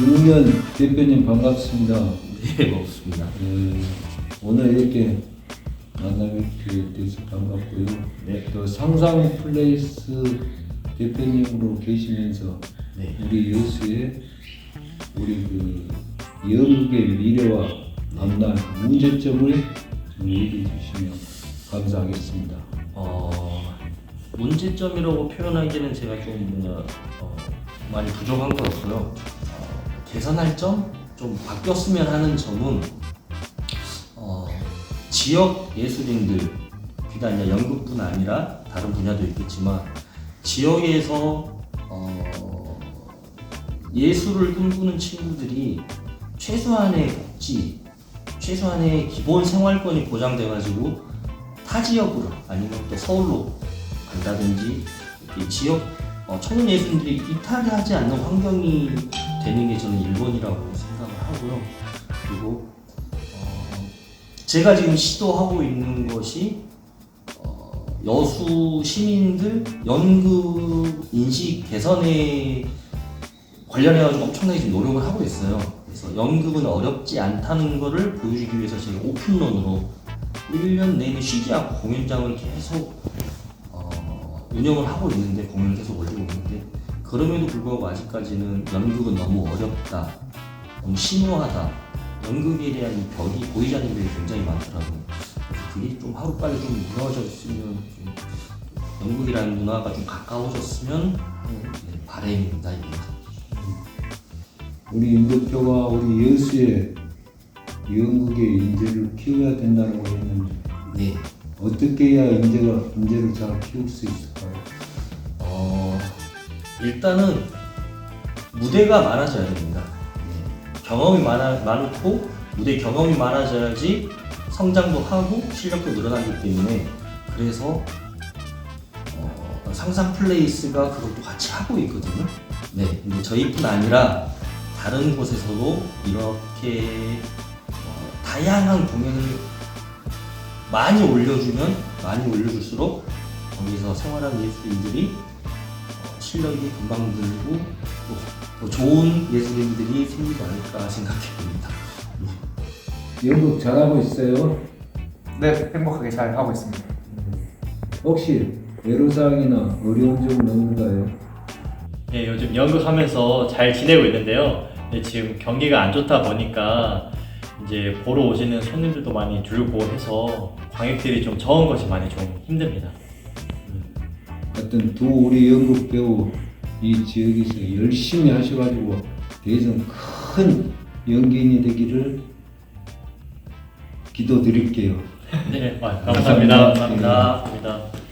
이은면 대표님 반갑습니다. 네, 먹습니다. 네, 오늘 이렇게 만나뵙게 돼서 반갑고요. 네. 또 상상 플레이스 대표님으로 계시면서 네. 우리 여수의 우리 그 연극의 미래와 앞날 문제점을 좀 얘기해 주시면 감사하겠습니다. 어, 문제점이라고 표현하기에는 제가 좀 뭐냐, 어, 많이 부족한 것 같고요. 어, 개선할 점? 좀 바뀌었으면 하는 점은 어, 지역 예술인들, 비단 연극뿐 아니라 다른 분야도 있겠지만 지역에서 어, 예술을 꿈꾸는 친구들이 최소한의 복지, 최소한의 기본 생활권이 보장돼가지고 타 지역으로 아니면 또 서울로 간다든지 이 지역 어, 청년 예술인들이 이탈하지 않는 환경이 되는 게 저는 1번이라고 생각을 하고요. 그리고 어, 제가 지금 시도하고 있는 것이 어, 여수 시민들 연극 인식 개선에 관련해가지고 엄청나게 지금 노력을 하고 있어요. 그래서 연극은 어렵지 않다는 거를 보여주기 위해서 제가 오픈런으로 1년 내내 쉬지 않고 공연장을 계속 어, 운영을 하고 있는데 공연을 계속 올리고 있는데 그럼에도 불구하고 아직까지는 연극은 너무 어렵다, 너무 심오하다, 연극에 대한 이 벽이 보이지 않는 게 굉장히 많더라고요. 그게 좀 하루빨리 좀 무너졌으면 좀 연극이라는 문화가 좀 가까워졌으면 네, 바람입니다. 이게. 우리 인도표가 우리 여수의 연극의 인재를 키워야 된다고 했는데 네. 어떻게 해야 인재가 인재를 잘 키울 수 있을까요? 어, 일단은 무대가 많아져야 됩니다. 네. 경험이 많아, 많고 무대 경험이 많아져야지 성장도 하고 실력도 늘어나기 때문에 그래서 어, 상상 플레이스가 그것도 같이 하고 있거든요. 네, 근데 저희뿐 아니라 다른 곳에서도 이렇게 어, 다양한 공연을 많이 올려주면 많이 올려줄수록 거기서 생활하는 예술인들이 어, 실력이 금방 늘고 또, 또 좋은 예술인들이 생기지 않을까 생각해 봅니다. 연극 잘하고 있어요? 네, 행복하게 잘 하고 있습니다. 혹시 애로사항이나 어려운 점은 없는가요? 네, 요즘 연극하면서 잘 지내고 있는데요. 네, 지금 경기가 안 좋다 보니까 이제 보러 오시는 손님들도 많이 줄고 해서 관객들이 좀 적은 것이 많이 좀 힘듭니다. 하여튼 두 우리 연극 배우 이 지역에서 열심히 하셔가지고 대전 큰 연기인이 되기를 기도드릴게요. 네, 아, 감사합니다. 감사합니다. 감사합니다. 감사합니다.